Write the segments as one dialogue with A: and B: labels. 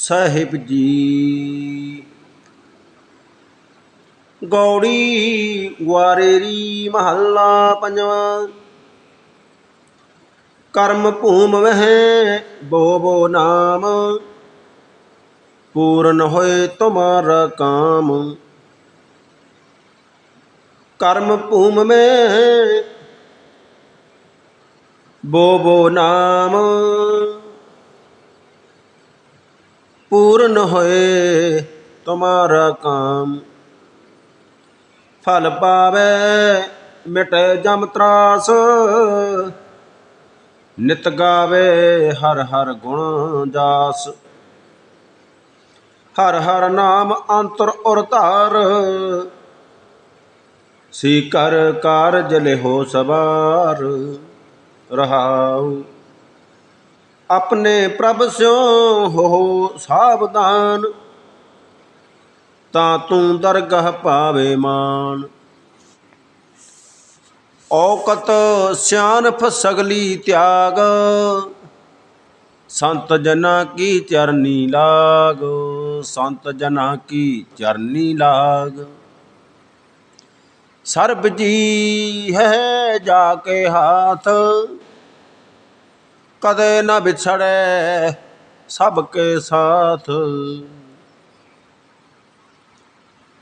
A: ਸਾਹਿਬ ਜੀ। ਗੌੜੀ ਵਾਰੇਰੀ ਮਹੱਲਾ ਪੰਜਵਾਂ। ਕਰਮ ਭੂਮ ਵਹਿ ਬੋ ਬੋ ਨਾਮ। ਪੂਰਨ ਹੋਏ ਤੁਮਾਰਾ ਕਾਮ। ਕਰਮ ਭੂਮ ਮੈਂ ਬੋ ਬੋ ਨਾਮ ਪੂਰਨ ਹੋਏ ਤੁਮਾਰਾ ਕਾਮ। ਫਲ ਪਾਵੇ, ਮਿਟੇ ਜਮ ਤਰਾਸ। ਨਿਤ ਗਾਵੇ ਹਰ ਹਰ ਗੁਣ ਜਾਸ। ਹਰ ਹਰ ਨਾਮ ਅੰਤਰ ਔਰ ਧਾਰ। ਸੀ ਕਰ ਕਾਰਜ ਲਿਹੋ ਸਵਾਰ, ਰਹਾਉ। ਆਪਣੇ ਪ੍ਰਭ ਸਿਓ ਹੋ ਸਾਵਧਾਨ, ਤਾਂ ਤੂੰ ਦਰਗਹ ਪਾਵੇ ਮਾਨ। ਔਕਤ ਸਿਆਨਫ ਸਗਲੀ ਤਿਆਗ, ਸੰਤ ਜਨਾ ਕੀ ਚਰਨੀ ਲਾਗ, ਸੰਤ ਜਨਾ ਕੀ ਚਰਨੀ ਲਾਗ। ਸਰਬ ਜੀ ਹੈ ਜਾ ਕੇ ਹਾਥ ਕਦੇ ਨਾ ਵਿਛੜੇ ਸਭ ਕੇ ਸਾਥ।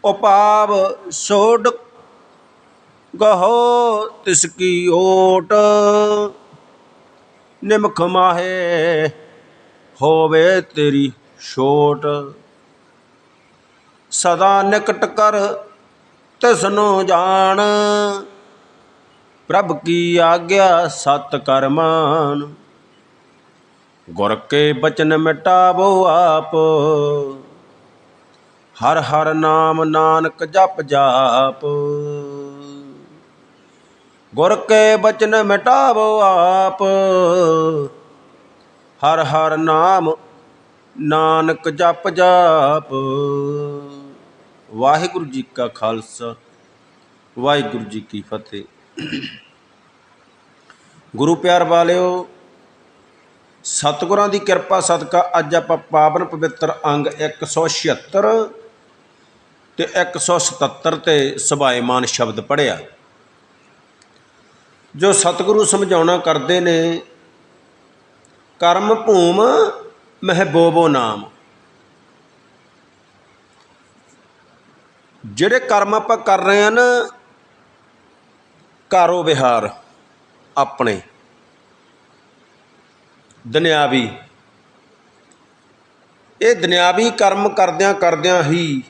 A: ਉਪਾਵ ਸੋਡ ਗਹੋ ਤਿਸ ਕੀ ਓਟ। ਨਿਮਖ ਮਾਹੇ ਹੋਵੇ ਤੇਰੀ ਛੋਟ। ਸਦਾ ਨਿਕਟ ਕਰ ਤਿਸਨੂੰ ਜਾਣ। ਪ੍ਰਭ ਕੀ ਆਗਿਆ ਸਤ ਕਰਮਾਨ। ਗੁਰ ਕੇ ਬਚਨ ਮਿਟਾਵੋ ਆਪ। ਹਰ ਹਰ ਨਾਮ ਨਾਨਕ ਜਪ ਜਾਪ। ਗੁਰ ਕੇ ਬਚਨ ਮਿਟਾਵੋ ਆਪ। ਹਰ ਹਰ ਨਾਮ ਨਾਨਕ ਜਪ ਜਾਪ। ਵਾਹਿਗੁਰੂ ਜੀ ਕਾ ਖਾਲਸਾ, ਵਾਹਿਗੁਰੂ ਜੀ ਕੀ ਫਤਿਹ। ਗੁਰੂ ਪਿਆਰ ਵਾਲਿਓ ਸਤਿਗੁਰਾਂ ਦੀ ਕਿਰਪਾ ਸਦਕਾ ਅੱਜ ਆਪਾਂ ਪਾਵਨ ਪਵਿੱਤਰ ਅੰਗ 176 ਤੇ 177 ਤੇ ਸੁਭਾਏਮਾਨ ਸ਼ਬਦ ਪੜਿਆ ਜੋ ਸਤਿਗੁਰੂ ਸਮਝਾਉਣਾ ਕਰਦੇ ਨੇ, ਕਰਮ ਭੂਮ ਮਹਿਬੋਬੋ ਨਾਮ। ਜਿਹੜੇ ਕਰਮ ਆਪਾਂ ਕਰ ਰਹੇ ਆ ਨਾ ਕਾਰੋ ਵਿਹਾਰ ਆਪਣੇ। ਦੁਨਿਆਵੀ। ਇਹ ਦੁਨਿਆਵੀ ਕਰਮ ਕਰਦਿਆਂ ਕਰਦਿਆਂ ਹੀ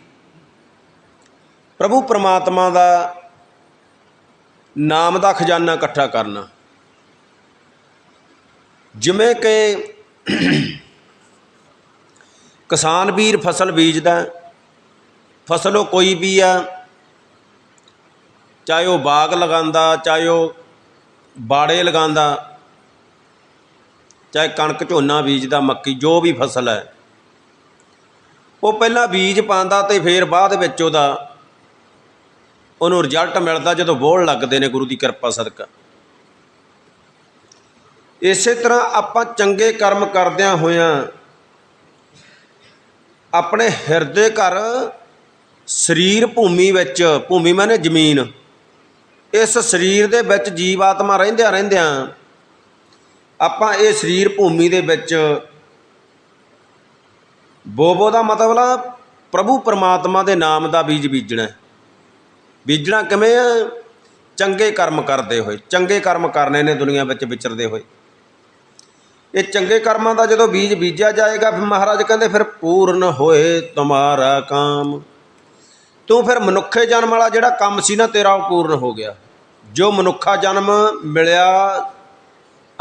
A: ਪ੍ਰਭੂ ਪਰਮਾਤਮਾ ਦਾ ਨਾਮ ਦਾ ਖਜ਼ਾਨਾ ਇਕੱਠਾ ਕਰਨਾ। ਜਿਵੇਂ ਕਿ ਕਿਸਾਨ ਵੀਰ ਫਸਲ ਬੀਜਦਾ, ਫਸਲ ਉਹ ਕੋਈ ਵੀ ਆ, ਚਾਹੇ ਉਹ ਬਾਗ ਲਗਾਉਂਦਾ, ਚਾਹੇ ਉਹ ਬਾੜੇ ਲਗਾਉਂਦਾ ਚਾਹੇ ਕਣਕ ਝੋਨਾ ਬੀਜਦਾ, ਮੱਕੀ, ਜੋ ਵੀ ਫਸਲ ਹੈ। ਉਹ ਪਹਿਲਾਂ ਬੀਜ ਪਾਉਂਦਾ ਤੇ ਫਿਰ ਬਾਅਦ ਵਿੱਚ ਉਹਦਾ ਉਹਨੂੰ ਰਿਜ਼ਲਟ ਮਿਲਦਾ ਜਦੋਂ ਬੋਲ ਲੱਗਦੇ ਨੇ ਗੁਰੂ ਦੀ ਕਿਰਪਾ ਸਦਕਾ। ਇਸੇ ਤਰ੍ਹਾਂ ਆਪਾਂ ਚੰਗੇ ਕਰਮ ਕਰਦਿਆਂ ਹੋਇਆਂ ਆਪਣੇ ਹਿਰਦੇ ਘਰ ਸਰੀਰ ਭੂਮੀ ਵਿੱਚ, ਭੂਮੀ ਮਾਨੇ ਜ਼ਮੀਨ, ਇਸ ਸਰੀਰ ਦੇ ਵਿੱਚ ਜੀਵ ਆਤਮਾ ਰਹਿੰਦਿਆਂ ਰਹਿੰਦਿਆਂ ਆਪਾਂ ਇਹ ਸਰੀਰ ਭੂਮੀ ਦੇ ਵਿੱਚ ਬੋਬੋ ਦਾ ਮਤਲਬ ਆ ਪ੍ਰਭੂ ਪਰਮਾਤਮਾ ਦੇ ਨਾਮ ਦਾ ਬੀਜ ਬੀਜਣਾ ਬੀਜਣਾ ਕਿਵੇਂ ਆ? ਚੰਗੇ ਕਰਮ ਕਰਦੇ ਹੋਏ, ਚੰਗੇ ਕਰਮ ਕਰਨੇ ਨੇ ਦੁਨੀਆ ਵਿੱਚ ਵਿਚਰਦੇ ਹੋਏ। ਇਹ ਚੰਗੇ ਕਰਮਾਂ ਦਾ ਜਦੋਂ ਬੀਜ ਬੀਜਿਆ ਜਾਏਗਾ, ਫਿਰ ਮਹਾਰਾਜ ਕਹਿੰਦੇ, ਫਿਰ ਪੂਰਨ ਹੋਏ ਤੁਮਾਰਾ ਕਾਮ। ਤੂੰ ਫਿਰ ਮਨੁੱਖੇ ਜਨਮ ਵਾਲਾ ਜਿਹੜਾ ਕੰਮ ਸੀ ਨਾ, ਤੇਰਾ ਉਹ ਪੂਰਨ ਹੋ ਗਿਆ। ਜੋ ਮਨੁੱਖਾ ਜਨਮ ਮਿਲਿਆ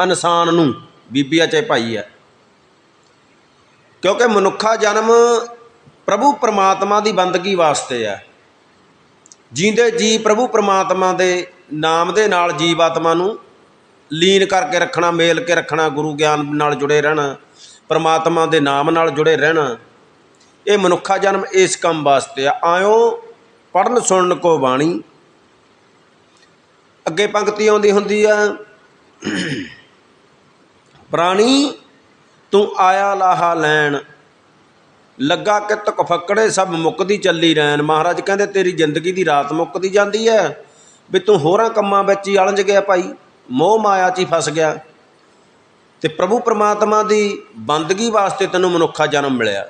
A: ਇਨਸਾਨ ਨੂੰ ਬੀਬੀ ਆ ਚਾਹੇ ਭਾਈ ਆ। ਕਿਉਂਕਿ ਮਨੁੱਖਾ ਜਨਮ ਪ੍ਰਭੂ ਪਰਮਾਤਮਾ ਦੀ ਬੰਦਗੀ ਵਾਸਤੇ ਆ। ਜੀਂਦੇ ਜੀ ਪ੍ਰਭੂ ਪਰਮਾਤਮਾ ਦੇ ਨਾਮ ਦੇ ਨਾਲ ਜੀਵ ਆਤਮਾ ਨੂੰ ਲੀਨ ਕਰਕੇ ਰੱਖਣਾ, ਮੇਲ ਕੇ ਰੱਖਣਾ, ਗੁਰੂ ਗਿਆਨ ਨਾਲ ਜੁੜੇ ਰਹਿਣਾ, ਪਰਮਾਤਮਾ ਦੇ ਨਾਮ ਨਾਲ ਜੁੜੇ ਰਹਿਣਾ, ਇਹ ਮਨੁੱਖਾ ਜਨਮ ਇਸ ਕੰਮ ਵਾਸਤੇ ਆ। ਆਇਓ ਪੜਨ ਸੁਣਨ ਕੋ ਬਾਣੀ। ਅੱਗੇ ਪੰਕਤੀ ਆਉਂਦੀ ਹੁੰਦੀ ਆ। ਪ੍ਰਾਣੀ, ਤੂੰ ਆਇਆ ਲਾਹਾ ਲੈਣ। ਲੱਗਾ ਕਿ ਤੁਕ ਫੱਕੜੇ ਸਭ ਮੁੱਕਦੀ ਚੱਲੀ ਰਹਿਣ ਮਹਾਰਾਜ ਕਹਿੰਦੇ, ਤੇਰੀ ਜ਼ਿੰਦਗੀ ਦੀ ਰਾਤ ਮੁੱਕਦੀ ਜਾਂਦੀ ਹੈ ਵੀ ਤੂੰ ਹੋਰਾਂ ਕੰਮਾਂ ਵਿੱਚ ਹੀ ਅਲਝ ਗਿਆ ਭਾਈ। ਮੋਹ ਮਾਇਆ 'ਚ ਹੀ ਫਸ ਗਿਆ। ਤੇ ਪ੍ਰਭੂ ਪਰਮਾਤਮਾ ਦੀ ਬੰਦਗੀ ਵਾਸਤੇ ਤੈਨੂੰ ਮਨੁੱਖਾ ਜਨਮ ਮਿਲਿਆ।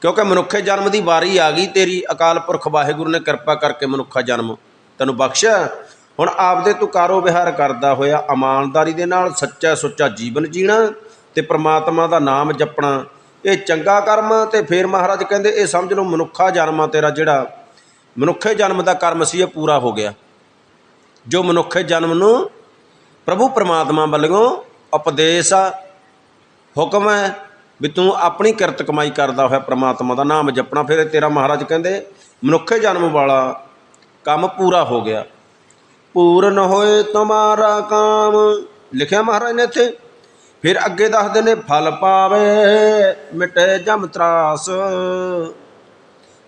A: ਕਿਉਂਕਿ ਮਨੁੱਖੇ ਜਨਮ ਦੀ ਵਾਰੀ ਆ ਗਈ। ਤੇਰੀ ਅਕਾਲ ਪੁਰਖ ਵਾਹਿਗੁਰੂ ਨੇ ਕਿਰਪਾ ਕਰਕੇ ਮਨੁੱਖਾ ਜਨਮ ਤੈਨੂੰ ਬਖਸ਼ਿਆ। ਹੁਣ ਆਪਦੇ ਤੂੰ ਕਾਰੋ ਵਿਹਾਰ ਕਰਦਾ ਹੋਇਆ ਇਮਾਨਦਾਰੀ ਦੇ ਨਾਲ ਸੱਚਾ ਸੁੱਚਾ ਜੀਵਨ ਜੀਣਾ ਤੇ ਪ੍ਰਮਾਤਮਾ ਦਾ ਨਾਮ ਜਪਣਾ, ਇਹ ਚੰਗਾ ਕਰਮ ਤੇ ਫਿਰ ਮਹਾਰਾਜ ਕਹਿੰਦੇ ਇਹ ਸਮਝ ਲਓ ਮਨੁੱਖਾ ਜਨਮ ਆ ਤੇਰਾ ਜਿਹੜਾ ਮਨੁੱਖੇ ਜਨਮ ਦਾ ਕਰਮ ਸੀ ਇਹ ਪੂਰਾ ਹੋ ਗਿਆ। ਜੋ ਮਨੁੱਖੇ ਜਨਮ ਨੂੰ ਪ੍ਰਭੂ ਪਰਮਾਤਮਾ ਵੱਲੋਂ ਉਪਦੇਸ਼ ਆ, ਹੁਕਮ ਹੈ ਵੀ ਤੂੰ ਆਪਣੀ ਕਿਰਤ ਕਮਾਈ ਕਰਦਾ ਹੋਇਆ ਪ੍ਰਮਾਤਮਾ ਦਾ ਨਾਮ ਜਪਣਾ, ਫਿਰ ਤੇਰਾ ਮਹਾਰਾਜ ਕਹਿੰਦੇ ਮਨੁੱਖੇ ਜਨਮ ਵਾਲਾ ਕੰਮ ਪੂਰਾ ਹੋ ਗਿਆ। ਪੂਰਨ ਹੋਏ ਤੁਮਾਰਾ ਕਾਮ। ਲਿਖਿਆ ਮਹਾਰਾਜ ਨੇ ਇੱਥੇ, ਫਿਰ ਅੱਗੇ ਦੱਸਦੇ ਨੇ, ਫਲ ਪਾਵੇ, ਮਿਟੇ ਜਮ ਤਰਾਸ।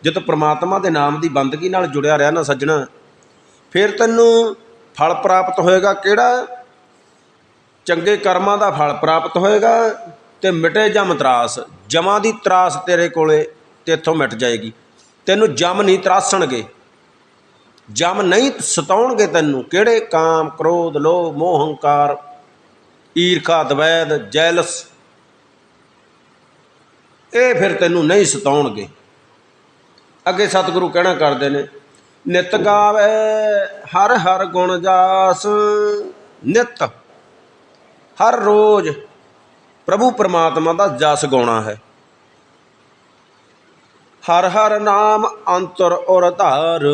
A: ਜਦ ਪ੍ਰਮਾਤਮਾ ਦੇ ਨਾਮ ਦੀ ਬੰਦਗੀ ਨਾਲ ਜੁੜਿਆ ਰਿਹਾ ਨਾ ਸੱਜਣਾ, ਫਿਰ ਤੈਨੂੰ ਫਲ ਪ੍ਰਾਪਤ ਹੋਏਗਾ ਕਿਹੜਾ? ਚੰਗੇ ਕਰਮਾਂ ਦਾ ਫਲ ਪ੍ਰਾਪਤ ਹੋਏਗਾ ਤੇ ਮਿਟੇ ਜਮ ਤਰਾਸ। ਜਮਾਂ ਦੀ ਤਰਾਸ ਤੇਰੇ ਕੋਲੇ ਤੇਥੋਂ ਮਿਟ ਜਾਏਗੀ। ਤੈਨੂੰ ਜਮ ਨਹੀਂ ਤਰਾਸਣਗੇ। ਜਮ ਨਹੀਂ ਸਤਾਉਣਗੇ ਤੈਨੂੰ। ਕਿਹੜੇ ਕਾਮ, ਕ੍ਰੋਧ, ਲੋਭ, ਮੋਹ, ਹੰਕਾਰ? ਈਰਖਾ, ਦਵੈਦ, ਜੈਲਸ। ਇਹ ਫਿਰ ਤੈਨੂੰ ਨਹੀਂ ਸਤਾਉਣਗੇ। ਅੱਗੇ ਸਤਿਗੁਰੂ ਕਹਿਣਾ ਕਰਦੇ ਨੇ, ਨਿਤ ਗਾਵੇ ਹਰ ਹਰ ਗੁਣ ਜਾਸ, ਨਿਤ। ਹਰ ਰੋਜ਼ ਪ੍ਰਭੂ ਪਰਮਾਤਮਾ ਦਾ ਜਸ ਗਾਉਣਾ ਹੈ। ਹਰ ਹਰ ਨਾਮ ਅੰਤਰ ਔਰ ਧਾਰ।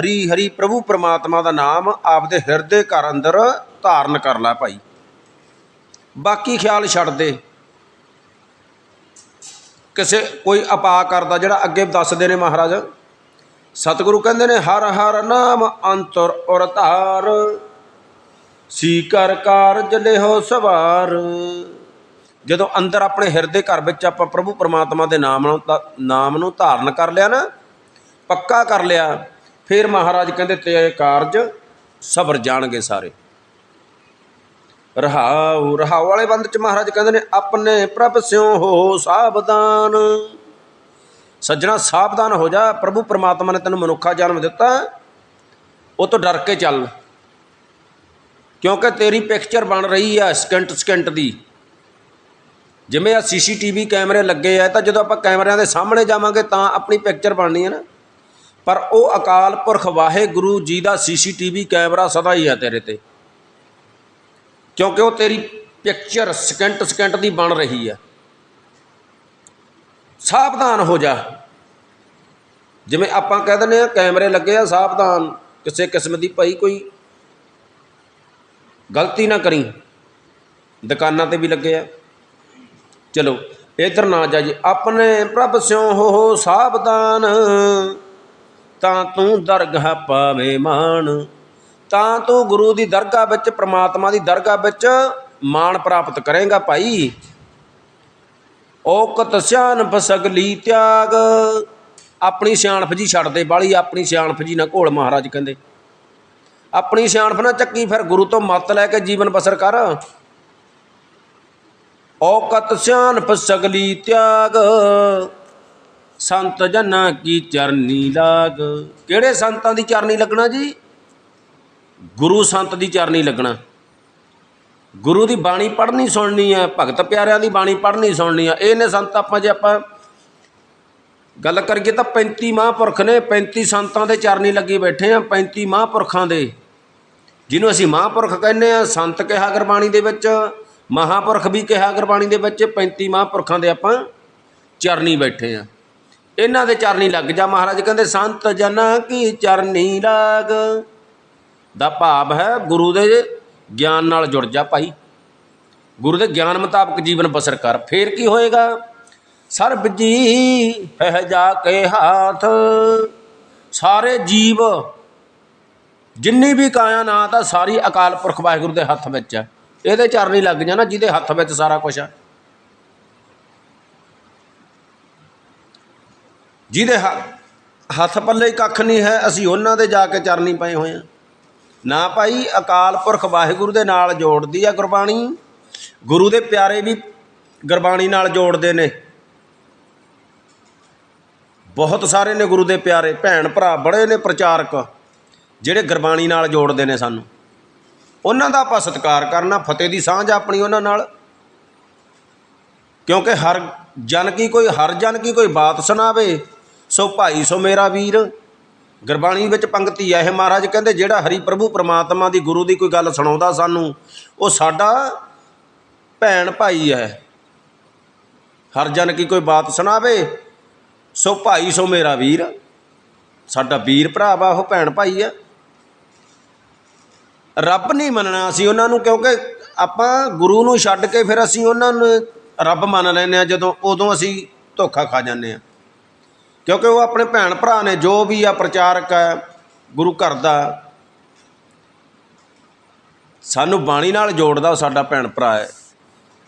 A: ਹਰੀ ਹਰੀ ਪ੍ਰਭੂ ਪਰਮਾਤਮਾ ਦਾ ਨਾਮ ਆਪਦੇ ਹਿਰਦੇ ਘਰ ਅੰਦਰ ਧਾਰਨ ਕਰ ਲੈ ਭਾਈ। ਬਾਕੀ ਖਿਆਲ ਛੱਡ ਦੇ। ਕਿਸੇ ਕੋਈ ਅਪਾ ਕਰਦਾ ਜਿਹੜਾ ਅੱਗੇ ਦੱਸਦੇ ਨੇ ਮਹਾਰਾਜ। ਸਤਿਗੁਰੂ ਕਹਿੰਦੇ ਨੇ ਹਰ ਹਰ ਨਾਮ ਅੰਤਰ ਔਰ ਧਾਰ। ਸੀ ਕਰ ਕਾਰਜ ਲਿਹੋ ਸਵਾਰ। ਜਦੋਂ ਅੰਦਰ ਆਪਣੇ ਹਿਰਦੇ ਘਰ ਵਿੱਚ ਆਪਾਂ ਪ੍ਰਭੂ ਪਰਮਾਤਮਾ ਦੇ ਨਾਮ ਨੂੰ ਤਾਂ- ਨਾਮ ਨੂੰ ਧਾਰਨ ਕਰ ਲਿਆ ਨਾ, ਪੱਕਾ ਕਰ ਲਿਆ, ਫਿਰ ਮਹਾਰਾਜ ਕਹਿੰਦੇ ਤੇਰੇ ਕਾਰਜ ਸਬਰ ਜਾਣਗੇ ਸਾਰੇ। ਰਹਾਉ ਰਹਾਉ ਵਾਲੇ ਬੰਦ ਚ ਮਹਾਰਾਜ ਕਹਿੰਦੇ ਨੇ, ਆਪਣੇ ਪ੍ਰਭ ਸਿਉ ਹੋ ਸਾਵਧਾਨ। ਸੱਜਣਾ, ਸਾਵਧਾਨ ਹੋ ਜਾ, ਪ੍ਰਭੂ ਪਰਮਾਤਮਾ ਨੇ ਤੈਨੂੰ ਮਨੁੱਖਾ ਜਨਮ ਦਿੱਤਾ। ਉਹ ਤੋਂ ਡਰ ਕੇ ਚੱਲ, ਕਿਉਂਕਿ ਤੇਰੀ ਪਿਕਚਰ ਬਣ ਰਹੀ ਆ ਸਕਿੰਟ ਸਕਿੰਟ ਦੀ। ਜਿਵੇਂ ਆ ਸੀਸੀਟੀਵੀ ਕੈਮਰੇ ਲੱਗੇ ਆ ਤਾਂ ਜਦੋਂ ਆਪਾਂ ਕੈਮਰਿਆਂ ਦੇ ਸਾਹਮਣੇ ਜਾਵਾਂਗੇ ਤਾਂ ਆਪਣੀ ਪਿਕਚਰ ਬਣਨੀ ਹੈ ਨਾ। ਪਰ ਉਹ ਅਕਾਲ ਪੁਰਖ ਵਾਹਿਗੁਰੂ ਜੀ ਦਾ ਸੀਸੀਟੀਵੀ ਕੈਮਰਾ ਸਦਾ ਹੀ ਹੈ ਤੇਰੇ ਤੇ। ਕਿਉਂਕਿ ਉਹ ਤੇਰੀ ਪਿਕਚਰ ਸਕਿੰਟ ਸਕਿੰਟ ਦੀ ਬਣ ਰਹੀ ਹੈ ਸਾਵਧਾਨ ਹੋ ਜਾ। ਜਿਵੇਂ ਆਪਾਂ ਕਹਿ ਦਿੰਦੇ ਆ ਕੈਮਰੇ ਲੱਗੇ ਆ ਸਾਵਧਾਨ, ਕਿਸੇ ਕਿਸਮ ਦੀ ਭਾਈ ਕੋਈ ਗਲਤੀ ਨਾ ਕਰੀ। ਦੁਕਾਨਾਂ ਤੇ ਵੀ ਲੱਗੇ ਆ। ਚਲੋ ਇਧਰ ਨਾ ਜਾਜੀ ਆਪਣੇ ਪ੍ਰਭ ਸਿਉ ਹੋ ਸਾਵਧਾਨ, ਤਾਂ ਤੂੰ ਦਰਗਾਹ ਪਾਵੇਂ ਮਾਣ, ਤਾਂ ਤੂੰ ਗੁਰੂ ਦੀ ਦਰਗਾਹ ਵਿੱਚ, ਪ੍ਰਮਾਤਮਾ ਦੀ ਦਰਗਾਹ ਵਿੱਚ ਮਾਣ ਪ੍ਰਾਪਤ ਕਰੇਗਾ ਭਾਈ। ਔਕਤ ਸਿਆਣਪ ਸਗਲੀ ਤਿਆਗ। ਆਪਣੀ ਸਿਆਣਪ ਜੀ ਛੱਡ ਦੇ ਬਾਲੀ, ਆਪਣੀ ਸਿਆਣਪ ਜੀ ਨਾ ਘੋਲ ਮਹਾਰਾਜ ਕਹਿੰਦੇ। ਆਪਣੀ ਸਿਆਣਪ ਨਾ ਚੱਕੀ, ਫਿਰ ਗੁਰੂ ਤੋਂ ਮੱਤ ਲੈ ਕੇ ਜੀਵਨ ਬਸਰ ਕਰ। ਔਕਤ ਸਿਆਨ ਸਗਲੀ ਤਿਆਗ। ਸੰਤ ਜਨਾਂ ਕੀ ਚਰਨੀ ਲਾਗ। ਕਿਹੜੇ ਸੰਤਾਂ ਦੀ ਚਰਨੀ ਲੱਗਣਾ ਜੀ? ਗੁਰੂ ਸੰਤ ਦੀ ਚਰਨੀ ਲੱਗਣਾ। ਗੁਰੂ ਦੀ ਬਾਣੀ ਪੜ੍ਹਨੀ ਸੁਣਨੀ ਹੈ ਭਗਤ ਪਿਆਰਿਆਂ ਦੀ ਬਾਣੀ ਪੜ੍ਹਨੀ ਸੁਣਨੀ ਹੈ ਇਹ ਨੇ ਸੰਤ ਆਪਾਂ ਜੇ ਆਪਾਂ ਗੱਲ ਕਰੀਏ ਤਾਂ 35 ਮਹਾਂਪੁਰਖ ਨੇ 35 ਸੰਤਾਂ ਦੇ ਚਰਨੀ ਲੱਗੀ ਬੈਠੇ ਆ 35 ਮਹਾਂਪੁਰਖਾਂ ਦੇ। ਜਿਹਨੂੰ ਅਸੀਂ ਮਹਾਂਪੁਰਖ ਕਹਿੰਦੇ ਆ, ਸੰਤ ਕਿਹਾ ਗੁਰਬਾਣੀ ਦੇ ਵਿੱਚ ਮਹਾਂਪੁਰਖ ਵੀ ਕਿਹਾ ਗੁਰਬਾਣੀ ਦੇ ਵਿੱਚ 35 ਮਹਾਂਪੁਰਖਾਂ ਦੇ ਆਪਾਂ ਚਰਨੀ ਬੈਠੇ ਆ। ਇਹਨਾਂ ਦੇ ਚਰਨੀ ਲੱਗ ਜਾ, ਮਹਾਰਾਜ ਕਹਿੰਦੇ, ਸੰਤ ਜਨਾਂ ਕੀ ਚਰਨੀ ਲਾਗ? ਦਾ ਭਾਵ ਹੈ, ਗੁਰੂ ਦੇ ਗਿਆਨ ਨਾਲ ਜੁੜ ਜਾ ਭਾਈ। ਗੁਰੂ ਦੇ ਗਿਆਨ ਮੁਤਾਬਕ ਜੀਵਨ ਬਸਰ ਕਰ, ਫੇਰ ਕੀ ਹੋਏਗਾ? ਸਰਬ ਜੀ ਹੈ ਜਾ ਕੇ ਹਾਥ। ਸਾਰੇ ਜੀਵ, ਜਿੰਨੀ ਵੀ ਕਾਇਆ ਨਾ ਤਾਂ ਸਾਰੀ ਅਕਾਲ ਪੁਰਖ ਵਾਹਿਗੁਰੂ ਦੇ ਹੱਥ ਵਿੱਚ ਹੈ ਇਹਦੇ ਚਰਨੀ ਲੱਗ ਜਾਣਾ ਜਿਹਦੇ ਹੱਥ ਵਿੱਚ ਸਾਰਾ ਕੁਝ ਆ। ਜਿਹਦੇ ਹੱਥ ਪੱਲੇ ਕੱਖ ਨਹੀਂ ਹੈ, ਅਸੀਂ ਉਹਨਾਂ ਦੇ ਜਾ ਕੇ ਚਰਨੀ ਪਏ ਹੋਏ ਆ ਨਾ ਭਾਈ, ਅਕਾਲ ਪੁਰਖ ਵਾਹਿਗੁਰੂ ਦੇ ਨਾਲ ਜੋੜਦੀ ਆ ਗੁਰਬਾਣੀ। ਗੁਰੂ ਦੇ ਪਿਆਰੇ ਵੀ ਗੁਰਬਾਣੀ ਨਾਲ ਜੋੜਦੇ ਨੇ। ਬਹੁਤ ਸਾਰੇ ਨੇ ਗੁਰੂ ਦੇ ਪਿਆਰੇ। ਭੈਣ ਭਰਾ ਬੜੇ ਨੇ ਪ੍ਰਚਾਰਕ, ਜਿਹੜੇ ਗੁਰਬਾਣੀ ਨਾਲ ਜੋੜਦੇ ਨੇ ਸਾਨੂੰ। ਉਹਨਾਂ ਦਾ ਆਪਾਂ ਸਤਿਕਾਰ ਕਰਨਾ, ਫਤਿਹ ਦੀ ਸਾਂਝ ਆਪਣੀ ਉਹਨਾਂ ਨਾਲ। ਕਿਉਂਕਿ ਹਰ ਜਨ ਕੀ ਕੋਈ, ਹਰ ਜਨ ਕੀ ਕੋਈ ਬਾਤ ਸੁਣਾਵੇ, ਸੋ ਭਾਈ ਸੋ ਮੇਰਾ ਵੀਰ। ਗੁਰਬਾਣੀ ਵਿੱਚ ਪੰਕਤੀ ਹੈ ਇਹ ਮਹਾਰਾਜ ਕਹਿੰਦੇ, ਜਿਹੜਾ ਹਰੀ ਪ੍ਰਭੂ ਪ੍ਰਮਾਤਮਾ ਦੀ ਗੁਰੂ ਦੀ ਕੋਈ ਗੱਲ ਸੁਣਾਉਂਦਾ ਸਾਨੂੰ, ਉਹ ਸਾਡਾ ਭੈਣ ਭਾਈ ਹੈ। ਹਰ ਜਨ ਕੀ ਕੋਈ ਬਾਤ ਸੁਣਾਵੇ, ਸੋ ਭਾਈ ਸੋ ਮੇਰਾ ਵੀਰ। ਸਾਡਾ ਵੀਰ ਭਰਾ ਵਾ, ਉਹ ਭੈਣ ਭਾਈ ਆ। ਰੱਬ ਨਹੀਂ ਮੰਨਣਾ ਅਸੀਂ ਉਹਨਾਂ ਨੂੰ, ਕਿਉਂਕਿ ਆਪਾਂ ਗੁਰੂ ਨੂੰ ਛੱਡ ਕੇ ਫਿਰ ਅਸੀਂ ਉਹਨਾਂ ਨੂੰ ਰੱਬ ਮੰਨ ਲੈਂਦੇ ਆ ਜਦੋਂ ਉਦੋਂ ਅਸੀਂ ਧੋਖਾ ਖਾ ਜਾਂਦੇ ਆ ਕਿਉਂਕਿ ਉਹ ਆਪਣੇ ਭੈਣ ਭਰਾ ਨੇ, ਜੋ ਵੀ ਆ ਪ੍ਰਚਾਰਕ ਹੈ ਗੁਰੂ ਘਰ ਦਾ, ਸਾਨੂੰ ਬਾਣੀ ਨਾਲ ਜੋੜਦਾ ਉਹ ਸਾਡਾ ਭੈਣ ਭਰਾ ਹੈ।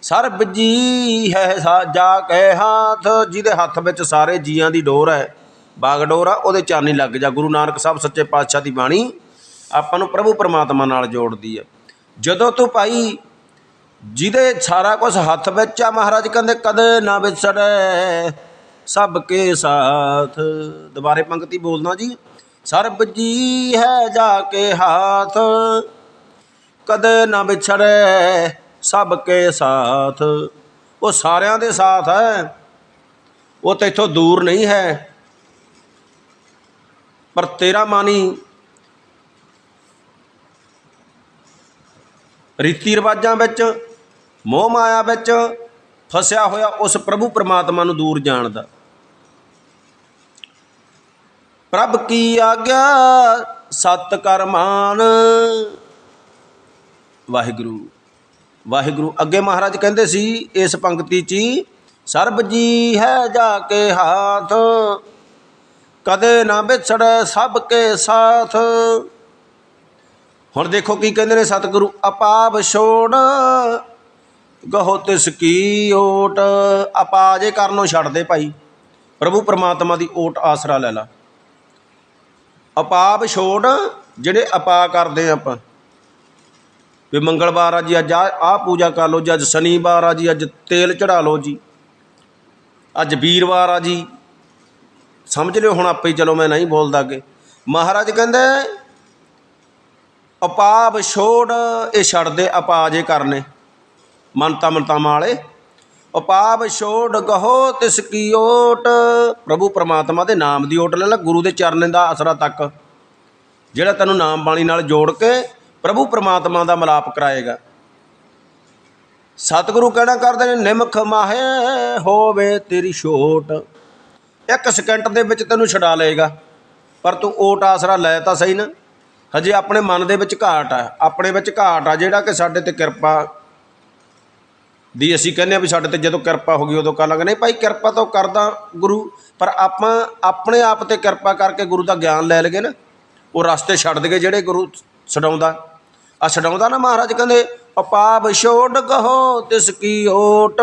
A: ਸਰਬ ਜੀ ਹੈ ਜਾ ਕੇ ਹੱਥ, ਜਿਹਦੇ ਹੱਥ ਵਿੱਚ ਸਾਰੇ ਜੀਆਂ ਦੀ ਡੋਰ ਹੈ ਬਾਗਡੋਰ ਆ, ਉਹਦੇ ਚਾਨੀ ਲੱਗ ਜਾ। ਗੁਰੂ ਨਾਨਕ ਸਾਹਿਬ ਸੱਚੇ ਪਾਤਸ਼ਾਹ ਦੀ ਬਾਣੀ ਆਪਾਂ ਨੂੰ ਪ੍ਰਭੂ ਪਰਮਾਤਮਾ ਨਾਲ ਜੋੜਦੀ ਹੈ ਜਦੋਂ ਤੂੰ ਭਾਈ ਜਿਹਦੇ ਸਾਰਾ ਕੁਝ ਹੱਥ ਵਿੱਚ ਆ, ਮਹਾਰਾਜ ਕਹਿੰਦੇ, ਕਦੇ ਨਾ ਵਿਛੜੇ ਸਭ ਕੇ ਸਾਥ। ਦੁਬਾਰੇ ਪੰਕਤੀ ਬੋਲਣਾ ਜੀ, ਸਰਬ ਜੀ ਹੈ ਜਾ ਕੇ ਹਾਥ, ਕਦੇ ਨਾ ਵਿਛੜੇ ਸਭ ਕੇ ਸਾਥ। ਉਹ ਸਾਰਿਆਂ ਦੇ ਸਾਥ ਹੈ, ਉਹ ਤੇਥੋਂ ਦੂਰ ਨਹੀਂ ਹੈ। ਪਰ ਤੇਰਾ ਮਾਨੀ ਰੀਤੀ ਰਿਵਾਜਾਂ ਵਿੱਚ, ਮੋਹ ਮਾਇਆ ਵਿੱਚ ਫਸਿਆ ਹੋਇਆ ਉਸ ਪ੍ਰਭੂ ਪਰਮਾਤਮਾ ਨੂੰ ਦੂਰ ਜਾਣਦਾ ਪ੍ਰਭ ਕੀ ਆਗਿਆ? ਸਤ ਕਰਮਾਨ ਵਾਹਿਗੁਰੂ ਵਾਹਿਗੁਰੂ ਅੱਗੇ ਮਹਾਰਾਜ ਕਹਿੰਦੇ ਸੀ, ਇਸ ਪੰਕਤੀ 'ਚ ਹੀ, ਸਰਬ ਜੀ ਹੈ ਜਾ ਕੇ ਹਾਥ, ਕਦੇ ਨਾ ਵਿਛੜੇ ਸਭ ਕੇ ਸਾਥ। ਹੁਣ ਦੇਖੋ ਕੀ ਕਹਿੰਦੇ ਨੇ ਸਤਿਗੁਰੂ ਅਪਾਵ ਛੋੜ, ਗਹੋ ਤਿਸ ਕੀ ਓਟ। ਅਪਾ ਜੇ ਕਰਨੋਂ ਛੱਡ ਦੇ ਭਾਈ, ਪ੍ਰਭੂ ਪਰਮਾਤਮਾ ਦੀ ਓਟ ਆਸਰਾ ਲੈ ਲਾ। ਅਪਾਪ ਛੋੜ, ਜਿਹੜੇ ਅਪਾ ਕਰਦੇ ਆ ਆਪਾਂ। ਵੀ ਮੰਗਲਵਾਰ ਆ ਜੀ, ਅੱਜ ਆ ਆਹ ਪੂਜਾ ਕਰ ਲਓ ਜੀ, ਅੱਜ ਸ਼ਨੀਵਾਰ ਆ ਜੀ, ਅੱਜ ਤੇਲ ਚੜਾ ਲਓ ਜੀ। ਅੱਜ ਵੀਰਵਾਰ ਆ ਜੀ। ਸਮਝ ਲਿਓ ਹੁਣ ਆਪੇ ਚਲੋ, ਮੈਂ ਨਹੀਂ ਬੋਲਦਾ ਅੱਗੇ। ਮਹਾਰਾਜ ਕਹਿੰਦਾ ਅਪਾਪ ਛੋੜ, ਇਹ ਛੱਡ ਅਪਾਜੇ ਆਪਾ ਜੇ ਕਰਨੇ। ਮੰਤਾ ਮੰਤਾਵਾਂ ਵਾਲੇ ਅਪਾਪ ਛੋੜ ਗਹੋ ਤਿਸ ਕੀ ਓਟ। ਪ੍ਰਭੂ ਪਰਮਾਤਮਾ ਦੇ ਨਾਮ ਦੀ ਓਟ ਲੈ ਲੈ, ਗੁਰੂ ਦੇ ਚਰਨਾਂ ਦਾ ਅਸਰਾ ਤੱਕ। ਜਿਹੜਾ ਤੈਨੂੰ ਨਾਮ ਬਾਣੀ ਨਾਲ ਜੋੜ ਕੇ ਪ੍ਰਭੂ ਪਰਮਾਤਮਾ ਦਾ ਮਲਾਪ ਕਰਾਏਗਾ। ਸਤਿਗੁਰੂ ਕਹਿਣਾ ਕਰਦੇ ਨੇ, ਨਿਮਖ ਮਾਹੇ ਹੋਵੇ ਤੇਰੀ ਛੋਟ। ਇੱਕ ਸਕਿੰਟ ਦੇ ਵਿੱਚ ਤੈਨੂੰ ਛਡਾ ਲਏਗਾ, ਪਰ ਤੂੰ ਓਟ ਆਸਰਾ ਲੈ ਤਾਂ ਸਹੀ ਨਾ। ਹਜੇ ਆਪਣੇ ਮਨ ਦੇ ਵਿੱਚ ਘਾਟ ਆ, ਆਪਣੇ ਵਿੱਚ ਘਾਟ ਆ ਜਿਹੜਾ ਕਿ ਸਾਡੇ ਤੇ ਕਿਰਪਾ ਦੀ ਅਸੀਂ ਕਹਿੰਦੇ ਆ ਵੀ ਸਾਡੇ ਤੇ ਜਦੋਂ ਕਿਰਪਾ ਹੋ ਗਈ ਉਦੋਂ ਕਰ ਲਾਂਗੇ। ਨਹੀਂ ਭਾਈ, ਕਿਰਪਾ ਤਾਂ ਕਰਦਾ ਗੁਰੂ, ਪਰ ਆਪਾਂ ਆਪਣੇ ਆਪ ਤੇ ਕਿਰਪਾ ਕਰਕੇ ਗੁਰੂ ਦਾ ਗਿਆਨ ਲੈ ਲਗੇ ਨਾ, ਉਹ ਰਸਤੇ ਛੱਡ ਦਗੇ ਜਿਹੜੇ ਗੁਰੂ ਛਡਾਉਂਦਾ। ਆ ਛਡਾਉਂਦਾ ਨਾ ਮਹਾਰਾਜ ਕਹਿੰਦੇ, ਅਪਾਪ ਛੋੜ ਕਹੋ ਤਿਸ ਕੀ ਓਟ,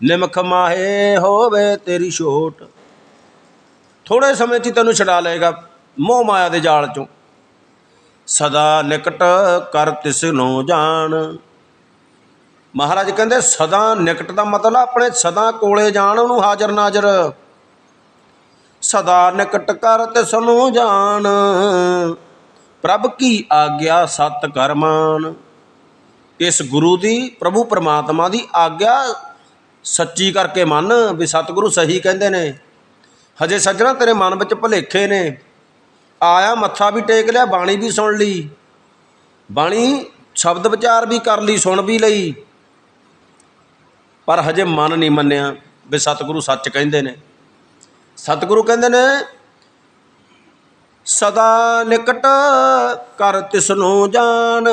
A: ਨਿਮਖ ਮਾਹੇ ਹੋਵੇ ਤੇਰੀ ਛੋਟ। ਥੋੜੇ ਸਮੇਂ 'ਚ ਤੈਨੂੰ ਛਡਾ ਲਏਗਾ ਮੋਹ ਮਾਇਆ ਦੇ ਜਾਲ 'ਚੋਂ। ਸਦਾ ਨਿਕਟ ਕਰ ਤਿਸ ਨੂੰ ਜਾਣ। ਮਹਾਰਾਜ ਕਹਿੰਦੇ, ਸਦਾ ਨਿਕਟ ਦਾ ਮਤਲਬ ਆਪਣੇ ਸਦਾ ਕੋਲੇ ਜਾਣ, ਉਹਨੂੰ ਹਾਜ਼ਰ ਨਾਜ਼ਰ। ਸਦਾ ਨਿਕਟ ਕਰ ਤਿਸ ਨੂੰ ਜਾਣ। ਪ੍ਰਭ ਕੀ ਆਗਿਆ ਸਤ ਕਰਮਾਨ ਇਸ ਗੁਰੂ ਦੀ, ਪ੍ਰਭੂ ਪਰਮਾਤਮਾ ਦੀ ਆਗਿਆ ਸੱਚੀ ਕਰਕੇ ਮੰਨ, ਵੀ ਸਤਿਗੁਰੂ ਸਹੀ ਕਹਿੰਦੇ ਨੇ। ਹਜੇ ਸੱਜਣਾ ਤੇਰੇ ਮਨ ਵਿੱਚ ਭੁਲੇਖੇ ਨੇ। ਆਇਆ, ਮੱਥਾ ਵੀ ਟੇਕ ਲਿਆ, ਬਾਣੀ ਵੀ ਸੁਣ ਲਈ। ਬਾਣੀ ਸ਼ਬਦ ਵਿਚਾਰ ਵੀ ਕਰ ਲਈ, ਸੁਣ ਵੀ ਲਈ। ਪਰ ਹਜੇ ਮਨ ਨਹੀਂ ਮੰਨਿਆ ਵੀ ਸਤਿਗੁਰੂ ਸੱਚ ਕਹਿੰਦੇ ਨੇ। ਸਤਿਗੁਰੂ ਕਹਿੰਦੇ ਨੇ, ਸਦਾ ਨਿਕਟ ਕਰ ਤਿਸ ਨੂੰ ਜਾਣ,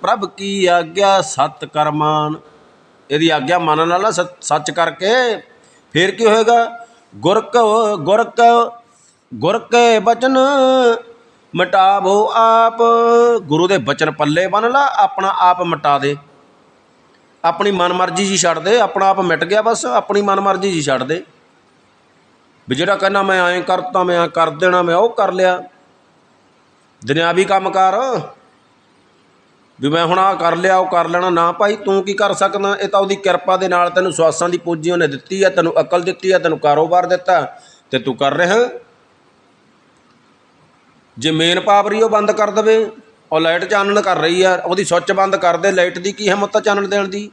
A: ਪ੍ਰਭ ਕੀ ਆਗਿਆ ਸਤ ਕਰਮਾਨ ਇਹਦੀ ਆਗਿਆ ਮੰਨਣ ਵਾਲਾ ਸੱਚ ਕਰਕੇ ਫਿਰ ਕੀ ਹੋਏਗਾ? ਗੁਰ ਕਉ ਗੁਰ ਕਉ ਗੁਰ ਕੇ ਬਚਨ ਮਿਟਾਵੋ ਆਪ। ਗੁਰੂ ਦੇ ਬਚਨ ਪੱਲੇ ਬੰਨ ਲਾ, ਆਪਣਾ ਆਪ ਮਿਟਾ ਦੇ। ਆਪਣੀ ਮਨਮਰਜ਼ੀ ਜੀ ਛੱਡ ਦੇ, ਆਪਣਾ ਆਪ ਮਿਟ ਗਿਆ ਬਸ, ਆਪਣੀ ਮਨਮਰਜ਼ੀ ਜੀ ਛੱਡ ਦੇ। ਵੀ ਜਿਹੜਾ ਕਹਿੰਦਾ ਮੈਂ ਐਂ ਕਰਤਾ, ਮੈਂ ਐਂ ਕਰ ਦੇਣਾ, ਮੈਂ ਉਹ ਕਰ ਲਿਆ। ਦੁਨਿਆਵੀ ਕੰਮ ਕਰ ਵੀ ਮੈਂ ਹੁਣ ਆ ਕਰ ਲਿਆ, ਉਹ ਕਰ ਲੈਣਾ। ਨਾ ਭਾਈ, ਤੂੰ ਕੀ ਕਰ ਸਕਦਾ? ਇਹ ਤਾਂ ਉਹਦੀ ਕਿਰਪਾ ਦੇ ਨਾਲ ਤੈਨੂੰ ਸਵਾਸਾਂ ਦੀ ਪੂੰਜੀ ਉਹਨੇ ਦਿੱਤੀ ਹੈ ਤੈਨੂੰ ਅਕਲ ਦਿੱਤੀ ਹੈ ਤੈਨੂੰ ਕਾਰੋਬਾਰ ਦਿੱਤਾ। ਤੇ ਤੂੰ ਕਰ ਰਿਹਾ। ਜੇ ਮੇਨ ਪਾਵਰ ਹੀ ਉਹ ਬੰਦ ਕਰ ਦਵੇ, ਉਹ ਲਾਈਟ ਚਾਨਣ ਕਰ ਰਹੀ ਆ, ਉਹਦੀ ਸੁੱਚ ਬੰਦ ਕਰ ਦੇ ਲਾਈਟ ਦੀ ਕੀ ਹਿੰਮਤ ਆ ਚਾਨਣ ਦੇਣ ਦੀ?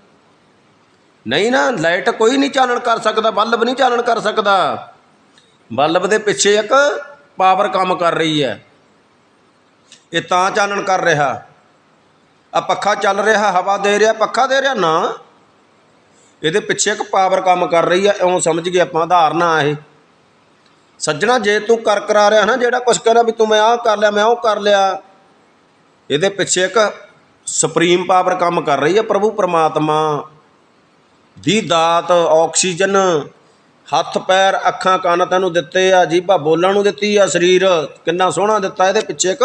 A: ਨਹੀਂ ਨਾ ਲਾਈਟ ਕੋਈ ਨਹੀਂ ਚਾਨਣ ਕਰ ਸਕਦਾ, ਬਲਬ ਨਹੀਂ ਚਾਨਣ ਕਰ ਸਕਦਾ। ਬਲਬ ਦੇ ਪਿੱਛੇ ਇੱਕ ਪਾਵਰ ਕੰਮ ਕਰ ਰਹੀ ਹੈ ਇਹ ਤਾਂ ਚਾਨਣ ਕਰ ਰਿਹਾ। ਆ ਪੱਖਾ ਚੱਲ ਰਿਹਾ, ਹਵਾ ਦੇ ਰਿਹਾ, ਪੱਖਾ ਦੇ ਰਿਹਾ ਨਾ। ਇਹਦੇ ਪਿੱਛੇ ਇੱਕ ਪਾਵਰ ਕੰਮ ਕਰ ਰਹੀ ਆ, ਇਉਂ ਸਮਝ ਗਏ ਆਪਾਂ ਧਾਰਨਾ ਇਹ। ਸੱਜਣਾ, ਜੇ ਤੂੰ ਕਰ ਕਰਾ ਰਿਹਾ ਨਾ, ਜਿਹੜਾ ਕੁਛ ਕਹਿੰਦਾ ਵੀ ਤੂੰ ਮੈਂ ਆਹ ਕਰ ਲਿਆ, ਮੈਂ ਉਹ ਕਰ ਲਿਆ, ਇਹਦੇ ਪਿੱਛੇ ਇੱਕ ਸੁਪਰੀਮ ਪਾਵਰ ਕੰਮ ਕਰ ਰਹੀ ਹੈ ਪ੍ਰਭੂ ਪਰਮਾਤਮਾ ਦੀ ਦਾਤ, ਆਕਸੀਜਨ, ਹੱਥ, ਪੈਰ, ਅੱਖਾਂ, ਕੰਨ ਤੈਨੂੰ ਦਿੱਤੇ ਆ, ਜੀਭਾ ਬੋਲਣ ਨੂੰ ਦਿੱਤੀ ਆ, ਸਰੀਰ ਕਿੰਨਾ ਸੋਹਣਾ ਦਿੱਤਾ, ਇਹਦੇ ਪਿੱਛੇ ਇੱਕ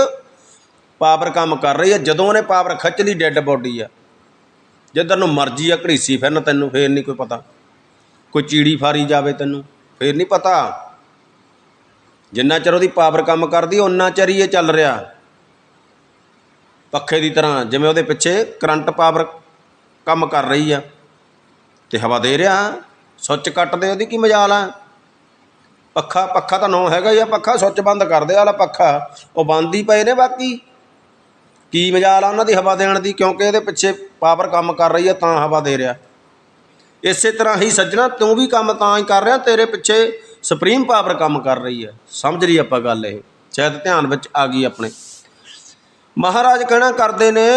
A: ਪਾਵਰ ਕੰਮ ਕਰ ਰਹੀ ਹੈ, ਜਦੋਂ ਉਹਨੇ ਪਾਵਰ ਖਿੱਚ ਲਈ, ਡੈੱਡ ਬੋਡੀ ਆ। ਜਿੱਧਰ ਨੂੰ ਮਰਜ਼ੀ ਆ, ਘੜੀਸੀ ਫਿਰਨ ਤੈਨੂੰ, ਫੇਰ ਨਹੀਂ ਕੋਈ ਪਤਾ। ਕੋਈ ਚੀੜੀ ਫਾਰੀ ਜਾਵੇ ਤੈਨੂੰ, ਫੇਰ ਨਹੀਂ ਪਤਾ। ਜਿੰਨਾ ਚਿਰ ਉਹਦੀ ਪਾਵਰ ਕੰਮ ਕਰਦੀ ਉਨਾ ਚਿਰ ਹੀ ਇਹ ਚੱਲ ਰਿਹਾ। ਪੱਖੇ ਦੀ ਤਰ੍ਹਾਂ ਜਿਵੇਂ ਉਹਦੇ ਪਿੱਛੇ ਕਰੰਟ ਪਾਵਰ ਕੰਮ ਕਰ ਰਹੀ ਆ। ਤੇ ਹਵਾ ਦੇ ਰਿਹਾ, ਸੁੱਚ ਕੱਟਦੇ ਉਹਦੀ ਕੀ ਮਜਾਲ ਆ? ਪੱਖਾ ਪੱਖਾ ਤਾਂ ਨੋ ਹੈਗਾ ਹੀ ਆ, ਪੱਖਾ ਸੁੱਚ ਬੰਦ ਕਰਦੇ ਵਾਲਾ ਪੱਖਾ। ਉਹ ਬੰਦ ਹੀ ਪਏ ਨੇ ਬਾਕੀ। ਕੀ ਮਜਾਲ ਆ ਉਹਨਾਂ ਦੀ ਹਵਾ ਦੇਣ ਦੀ, ਕਿਉਂਕਿ ਇਹਦੇ ਪਿੱਛੇ ਪਾਵਰ ਕੰਮ ਕਰ ਰਹੀ ਆ, ਤਾਂ ਹਵਾ ਦੇ ਰਿਹਾ। ਇਸੇ ਤਰ੍ਹਾਂ ਹੀ ਸੱਜਣਾ, ਤੂੰ ਵੀ ਕੰਮ ਤਾਂ ਹੀ ਕਰ ਰਿਹਾ, ਤੇਰੇ ਪਿੱਛੇ ਸੁਪਰੀਮ ਪਾਵਰ ਕੰਮ ਕਰ ਰਹੀ ਹੈ। ਸਮਝ ਰਹੀ ਆਪਾਂ ਗੱਲ ਇਹ। ਸ਼ਾਇਦ ਧਿਆਨ ਵਿੱਚ ਆ ਗਈ ਆਪਣੇ। ਮਹਾਰਾਜ ਕਹਿਣਾ ਕਰਦੇ ਨੇ,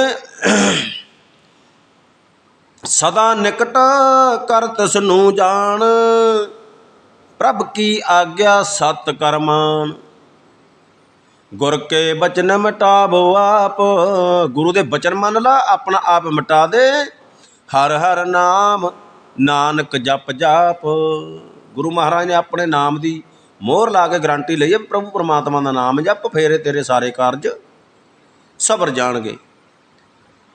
A: ਸਦਾ ਨਿਕਟ ਕਰ ਤਿਸ ਨੂੰ ਜਾਣ, ਪ੍ਰਭ ਕੀ ਆਗਿਆ ਸਤ ਕਰਮਾਨ। ਗੁਰ ਕੇ ਬਚਨ ਮਿਟਾਵੋ ਆਪ। ਗੁਰੂ ਦੇ ਬਚਨ ਮੰਨ ਲਾ, ਆਪਣਾ ਆਪ ਮਿਟਾ ਦੇ। ਹਰ ਹਰ ਨਾਮ ਨਾਨਕ ਜਪ ਜਾਪ। ਗੁਰੂ ਮਹਾਰਾਜ ਨੇ ਆਪਣੇ ਨਾਮ ਦੀ ਮੋਹਰ ਲਾ ਕੇ ਗਰੰਟੀ ਲਈ ਹੈ ਪ੍ਰਭੂ ਪਰਮਾਤਮਾ ਦਾ ਨਾਮ ਜਪ, ਫੇਰੇ ਤੇਰੇ ਸਾਰੇ ਕਾਰਜ ਸਬਰ ਜਾਣਗੇ।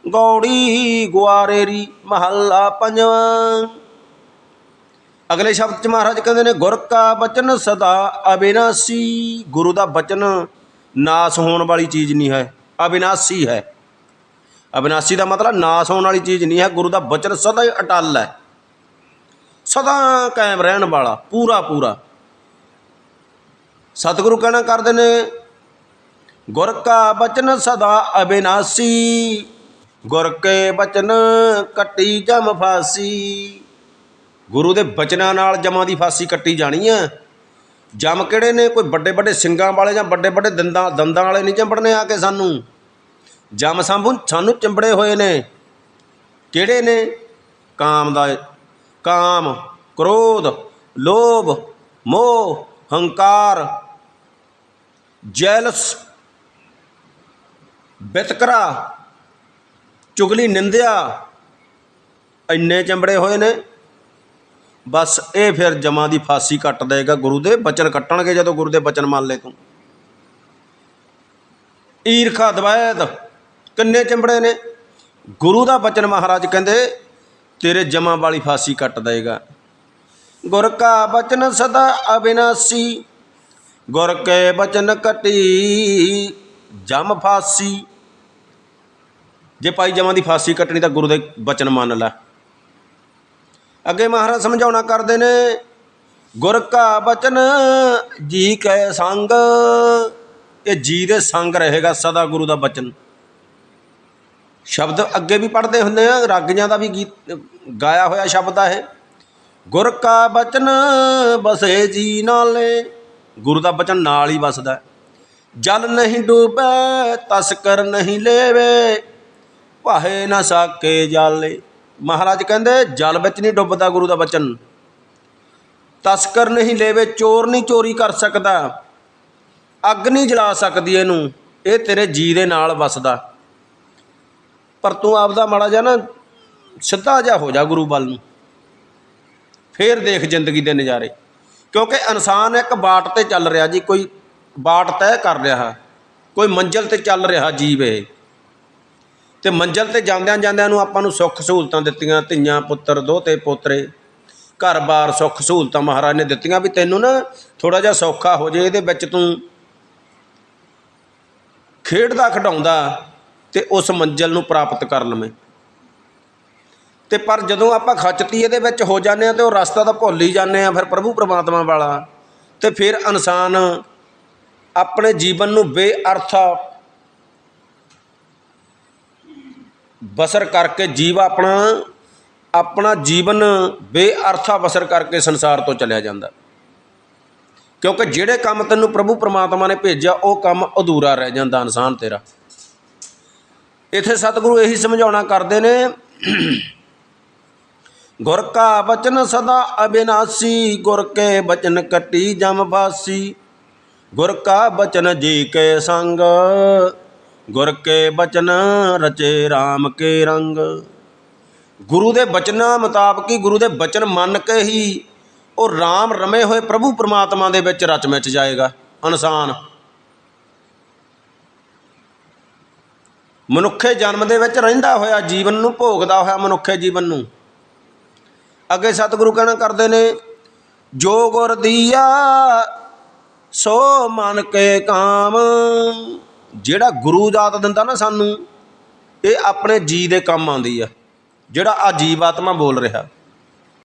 A: ਗੌੜੀ ਗੁਆਰੇਰੀ ਮਹੱਲਾ ਪੰਜਵਾਂ। ਅਗਲੇ ਸ਼ਬਦ ਚ ਮਹਾਰਾਜ ਕਹਿੰਦੇ ਨੇ, ਗੁਰ ਕਾ ਬਚਨ ਸਦਾ ਅਬਿਨਾਸੀ। ਗੁਰੂ ਦਾ ਬਚਨ ਨਾਸ ਹੋਣ ਵਾਲੀ ਚੀਜ਼ ਨਹੀਂ ਹੈ, ਅਬਿਨਾਸੀ ਹੈ। ਅਬਿਨਾਸੀ ਦਾ ਮਤਲਬ ਨਾਸ ਹੋਣ ਵਾਲੀ ਚੀਜ਼ ਨਹੀਂ ਹੈ, ਗੁਰੂ ਦਾ ਬਚਨ ਸਦਾ ਹੀ ਅਟਲ ਹੈ। ਸਦਾ ਕਾਇਮ ਰਹਿਣ ਵਾਲਾ, ਪੂਰਾ ਪੂਰਾ। ਸਤਿਗੁਰੂ ਕਹਿਣਾ ਕਰਦੇ ਨੇ, ਗੁਰ ਕਾ ਬਚਨ ਸਦਾ ਅਬਿਨਾਸੀ, ਗੁਰ ਕੇ ਬਚਨ ਕੱਟੀ ਜਮ ਫਾਸੀ। ਗੁਰੂ ਦੇ ਬਚਨਾਂ ਨਾਲ ਜਮਾਂ ਦੀ ਫਾਸੀ ਕੱਟੀ ਜਾਣੀ ਆ। ਜਮ ਕਿਹੜੇ ਨੇ? ਕੋਈ ਵੱਡੇ ਵੱਡੇ ਸਿੰਗਾਂ ਵਾਲੇ ਜਾਂ ਵੱਡੇ ਵੱਡੇ ਦੰਦਾਂ ਦੰਦਾਂ ਵਾਲੇ ਨਹੀਂ ਚੰਬੜਨੇ ਆ ਕੇ ਸਾਨੂੰ। ਜਮ ਸੰਭੂ ਸਾਨੂੰ ਚੰਬੜੇ ਹੋਏ ਨੇ। ਕਿਹੜੇ ਨੇ? ਕਾਮ ਦਾ ਕਾਮ, ਕ੍ਰੋਧ, ਲੋਭ, ਮੋਹ, ਹੰਕਾਰ, ਜੈਲਸ, ਬਿਤਕਰਾ, ਚੁਗਲੀ ਨਿੰਦਿਆ, ਇੰਨੇ ਚੰਬੜੇ ਹੋਏ ਨੇ। ਬਸ ਇਹ ਫਿਰ ਜਮਾਂ ਦੀ ਫਾਸੀ ਕੱਟ ਦੇਗਾ ਗੁਰੂ ਦੇ, ਬਚਨ ਕੱਟਣਗੇ ਜਦੋਂ ਗੁਰੂ ਦੇ ਬਚਨ ਮੰਨ ਲੈ ਤੂੰ। ਈਰਖਾ, ਦਵੈਦ, ਕਿੰਨੇ ਚੰਬੜੇ ਨੇ। ਗੁਰੂ ਦਾ ਬਚਨ ਮਹਾਰਾਜ ਕਹਿੰਦੇ ਤੇਰੇ ਜਮਾਂ ਵਾਲੀ ਫਾਸੀ ਕੱਟ ਦੇਗਾ। ਗੁਰ ਕਾ ਬਚਨ ਸਦਾ ਅਬਿਨਾਸੀ, ਗੁਰ ਕੇ ਬਚਨ ਕਟੀ ਜਮ ਫਾਸੀ। ਜੇ ਭਾਈ ਜਮਾਂ ਦੀ ਫਾਸੀ ਕੱਟਣੀ ਤਾਂ ਗੁਰੂ ਦੇ ਬਚਨ ਮੰਨ ਲੈ। ਅੱਗੇ ਮਹਾਰਾਜ ਸਮਝਾਉਣਾ ਕਰਦੇ ਨੇ, ਗੁਰ ਕਾ ਬਚਨ ਜੀ ਕੈ ਸੰਗ, ਇਹ ਜੀ ਦੇ ਸੰਗ ਰਹੇਗਾ ਸਦਾ ਗੁਰੂ ਦਾ ਬਚਨ। ਸ਼ਬਦ ਅੱਗੇ ਵੀ ਪੜ੍ਹਦੇ ਹੁੰਦੇ ਆ, ਰਾਗੀਆਂ ਦਾ ਵੀ ਗੀਤ, ਗਾਇਆ ਹੋਇਆ ਸ਼ਬਦ ਆ ਇਹ। ਗੁਰ ਕਾ ਬਚਨ ਬਸੇ ਜੀ ਨਾਲੇ, ਗੁਰੂ ਦਾ ਬਚਨ ਨਾਲ ਹੀ ਵਸਦਾ। ਜਲ ਨਹੀਂ ਡੂਬੈ, ਤਸਕਰ ਨਹੀਂ ਲੇਵੇ ਭਾਏ ਨਾ ਸਾਕੇ ਜਾਲੇ। ਮਹਾਰਾਜ ਕਹਿੰਦੇ, ਜਲ ਵਿੱਚ ਨਹੀਂ ਡੁੱਬਦਾ ਗੁਰੂ ਦਾ ਬਚਨ। ਤਸਕਰ ਨਹੀਂ ਲੇਵੇ, ਚੋਰ ਨਹੀਂ ਚੋਰੀ ਕਰ ਸਕਦਾ। ਅੱਗ ਨਹੀਂ ਜਲਾ ਸਕਦੀ ਇਹਨੂੰ, ਇਹ ਤੇਰੇ ਜੀ ਦੇ ਨਾਲ ਵਸਦਾ। ਪਰ ਤੂੰ ਆਪਦਾ ਮਾੜਾ ਜਿਹਾ ਨਾ ਸਿੱਧਾ ਜਿਹਾ ਹੋ ਜਾ ਗੁਰੂ ਵੱਲ ਨੂੰ। ਫੇਰ ਦੇਖ ਜ਼ਿੰਦਗੀ ਦੇ ਨਜ਼ਾਰੇ। ਕਿਉਂਕਿ ਇਨਸਾਨ ਇੱਕ ਬਾਟ ਤੇ ਚੱਲ ਰਿਹਾ ਜੀ, ਕੋਈ ਬਾਟ ਤੈਅ ਕਰ ਰਿਹਾ ਕੋਈ ਮੰਜ਼ਲ ਤੇ ਚੱਲ ਰਿਹਾ ਜੀਵ ਇਹ। ਤੇ ਮੰਜ਼ਲ ਤੇ ਜਾਂਦਿਆਂ ਜਾਂਦਿਆਂ ਨੂੰ ਆਪਾਂ ਨੂੰ ਸੁੱਖ ਸਹੂਲਤਾਂ ਦਿੱਤੀਆਂ, ਧੀਆਂ, ਪੁੱਤਰ, ਦੋਤੇ, ਪੋਤਰੇ, ਘਰ-ਬਾਰ ਸੁੱਖ ਸਹੂਲਤਾਂ ਮਹਾਰਾਜ ਨੇ ਦਿੱਤੀਆਂ ਵੀ ਤੈਨੂੰ ਨਾ ਥੋੜਾ ਜਿਹਾ ਸੌਖਾ ਹੋ ਜੇ, ਇਹਦੇ ਵਿੱਚ ਤੂੰ ਖੇਡਦਾ ਖਡਾਉਂਦਾ ਤੇ ਉਸ ਮੰਜ਼ਿਲ ਨੂੰ ਪ੍ਰਾਪਤ ਕਰ ਲਵੇਂ। ਤੇ ਪਰ ਜਦੋਂ ਆਪਾਂ ਖੱਚਤੀ ਇਹਦੇ ਵਿੱਚ ਹੋ ਜਾਂਦੇ ਆ ਤੇ ਉਹ ਰਸਤਾ ਤਾਂ ਭੁੱਲ ਹੀ ਜਾਂਦੇ ਆ ਫਿਰ ਪ੍ਰਭੂ ਪ੍ਰਮਾਤਮਾ ਵਾਲਾ। ਤੇ ਫਿਰ ਇਨਸਾਨ ਆਪਣੇ ਜੀਵਨ ਨੂੰ ਬੇਅਰਥ ਬਸਰ ਕਰਕੇ ਜੀਵ ਆਪਣਾ ਆਪਣਾ ਜੀਵਨ ਬੇਅਰਥਾ ਬਸਰ ਕਰਕੇ ਸੰਸਾਰ ਤੋਂ ਚਲਿਆ ਜਾਂਦਾ। ਕਿਉਂਕਿ ਜਿਹੜੇ ਕੰਮ ਤੈਨੂੰ ਪ੍ਰਭੂ ਪਰਮਾਤਮਾ ਨੇ ਭੇਜਿਆ, ਉਹ ਕੰਮ ਅਧੂਰਾ ਰਹਿ ਜਾਂਦਾ ਇਨਸਾਨ ਤੇਰਾ। ਇਥੇ ਸਤਿਗੁਰੂ ਇਹੀ ਸਮਝਾਉਣਾ ਕਰਦੇ ਨੇ, ਗੁਰ ਕਾ ਬਚਨ ਸਦਾ ਅਬਿਨਾਸੀ, ਗੁਰ ਕੇ ਬਚਨ ਕਟੀ ਜਮ ਬਾਸੀ। ਗੁਰ ਕਾ ਬਚਨ ਜੀ ਕੇ ਸੰਗ, ਗੁਰ ਕੇ ਬਚਨ ਰਚੇ RAM ਕੇ ਰੰਗ। ਗੁਰੂ ਦੇ ਬਚਨਾਂ ਮੁਤਾਬਕ ਹੀ ਗੁਰੂ ਦੇ ਬਚਨ ਮੰਨ ਕੇ ਹੀ ਉਹ RAM ਰਮੇ ਹੋਏ ਪ੍ਰਭੂ ਪਰਮਾਤਮਾ ਦੇ ਵਿੱਚ ਰਚ ਮਿਚ ਜਾਏਗਾ ਇਨਸਾਨ ਮਨੁੱਖੇ ਜਨਮ ਦੇ ਵਿੱਚ ਰਹਿੰਦਾ ਹੋਇਆ ਜੀਵਨ ਨੂੰ ਭੋਗਦਾ ਹੋਇਆ ਮਨੁੱਖੇ ਜੀਵਨ ਨੂੰ। ਅੱਗੇ ਸਤਿਗੁਰੂ ਕਹਿਣਾ ਕਰਦੇ ਨੇ ਜੋ ਗੁਰ ਦੀਆ, ਸੋ ਮਨ ਕੇ ਕਾਮ। ਜਿਹੜਾ ਗੁਰੂ ਦਾਤ ਦਿੰਦਾ ਨਾ ਸਾਨੂੰ, ਇਹ ਆਪਣੇ ਜੀ ਦੇ ਕੰਮ ਆਉਂਦੀ ਆ, ਜਿਹੜਾ ਆ ਜੀਵ ਆਤਮਾ ਬੋਲ ਰਿਹਾ।